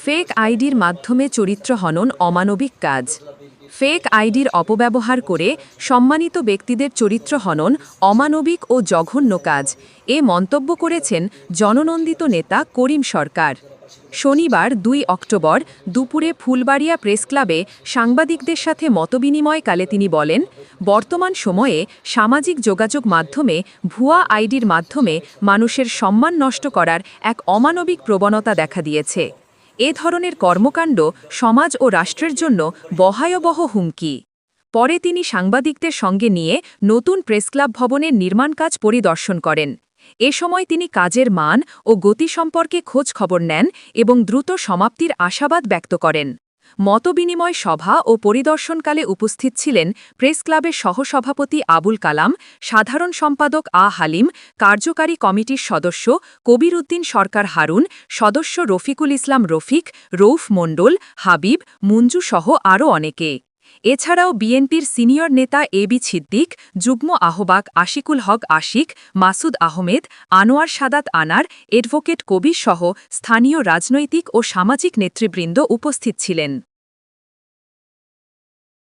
Fake আইডির মাধ্যমে চরিত্র হনন অমানবিক কাজ। ফেক আইডির অপব্যবহার করে সম্মানিত ব্যক্তিদের চরিত্র হনন অমানবিক ও জঘন্য কাজ। এ মন্তব্য করেছেন জননন্দিত নেতা করিম সরকার। শনিবার দুই অক্টোবর দুপুরে ফুলবাড়িয়া প্রেস ক্লাবে সাংবাদিকদের সাথে মতবিনিময়কালে তিনি বলেন, বর্তমান সময়ে সামাজিক যোগাযোগ মাধ্যমে ভুয়া আইডির মাধ্যমে মানুষের সম্মান নষ্ট করার এক অমানবিক প্রবণতা দেখা দিয়েছে। এ ধরনের কর্মকাণ্ড সমাজ ও রাষ্ট্রের জন্য বহায়বহ হুমকি। পরে তিনি সাংবাদিকদের সঙ্গে নিয়ে নতুন প্রেসক্লাব ভবনের নির্মাণ কাজ পরিদর্শন করেন। এ সময় তিনি কাজের মান ও গতি সম্পর্কে খোঁজ খবর নেন এবং দ্রুত সমাপ্তির আশাবাদ ব্যক্ত করেন। মতবিনিময় সভা ও পরিদর্শনকালে উপস্থিত ছিলেন প্রেস ক্লাবের সহসভাপতি আবুল কালাম, সাধারণ সম্পাদক আ হালিম, কার্যকারী কমিটির সদস্য কবির উদ্দিন সরকার হারুন, সদস্য রফিকুল ইসলাম রফিক, রৌফ মণ্ডল, হাবিব, মঞ্জু সহ আরও অনেকে। এছাড়াও বিএনপির সিনিয়র নেতা এ বি ছিদ্দিক যুগ্ম আহ্বাক আশিকুল হক আশিক, মাসুদ আহমেদ, আনোয়ার সাদাত আনার এডভোকেট কবির সহ স্থানীয় রাজনৈতিক ও সামাজিক নেতৃবৃন্দ উপস্থিত ছিলেন।